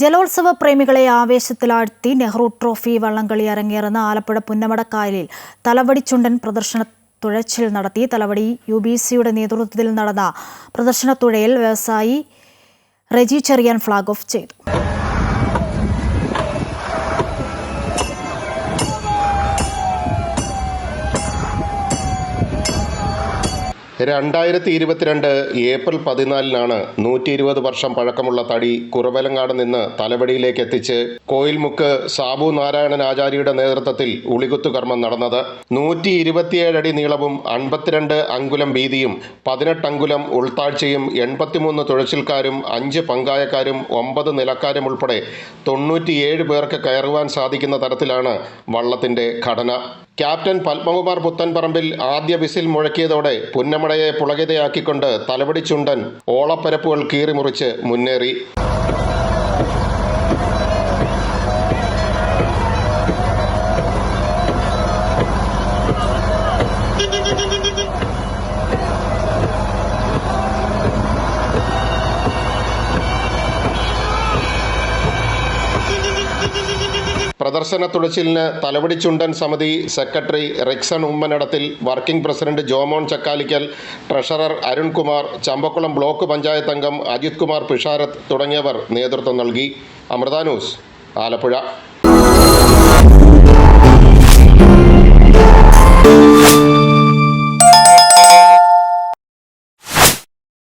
ജലോത്സവ പ്രേമികളെ ആവേശത്തിലാഴ്ത്തി Nehru trophy വള്ളംകളി അരങ്ങേറുന്ന ആലപ്പുഴ പുന്നമടക്കായലിൽ തലവടിച്ചുണ്ടൻ പ്രദർശന തുഴച്ചിൽ നടത്തി. തലവടി യു ബി സിയുടെ നേതൃത്വത്തിൽ നടന്ന പ്രദർശന തുഴയിൽ വ്യവസായി റെജി ചെറിയാൻ ഫ്ളാഗ് ഓഫ് ചെയ്തു. രണ്ടായിരത്തി ഇരുപത്തിരണ്ട് ഏപ്രിൽ പതിനാലിനാണ് നൂറ്റി ഇരുപത് വർഷം പഴക്കമുള്ള തടി കുറവലങ്ങാട് നിന്ന് തലവടിയിലേക്ക് എത്തിച്ച് കോയിൽമുക്ക് സാബു നാരായണൻ ആചാര്യയുടെ നേതൃത്വത്തിൽ ഉളികുത്തു കർമ്മം നടന്നത്. നൂറ്റി ഇരുപത്തിയേഴ് അടി നീളവും അൻപത്തിരണ്ട് അങ്കുലം വീതിയും പതിനെട്ട് അങ്കുലം ഉൾത്താഴ്ചയും എൺപത്തിമൂന്ന് തുഴച്ചിൽക്കാരും അഞ്ച് പങ്കായക്കാരും ഒമ്പത് നിലക്കാരും ഉൾപ്പെടെ തൊണ്ണൂറ്റിയേഴ് പേർക്ക് കയറുവാൻ സാധിക്കുന്ന തരത്തിലാണ് വള്ളത്തിന്റെ ഘടന. ക്യാപ്റ്റൻ പത്മകുമാർ പുത്തൻപറമ്പിൽ ആദ്യ വിസിൽ മുഴക്കിയതോടെ പുന്നമടയെ പുളകിതയാക്കിക്കൊണ്ട് തലവടി ചുണ്ടൻ ഓളപ്പരപ്പുകൾ കീറിമുറിച്ച് മുന്നേറി. പ്രദർശന തുഴച്ചിലിന് തലവടി ചുണ്ടൻ സമിതി secretary Rixon Ummanadathil working president Jomon Chakkalickal treasurer Arunkumar Champakkulam block panchayat അംഗം അജിത് കുമാർ പിഷാരത്ത് തുടങ്ങിയവർ നേതൃത്വം നൽകി. അമൃത ന്യൂസ് ആലപ്പുഴ.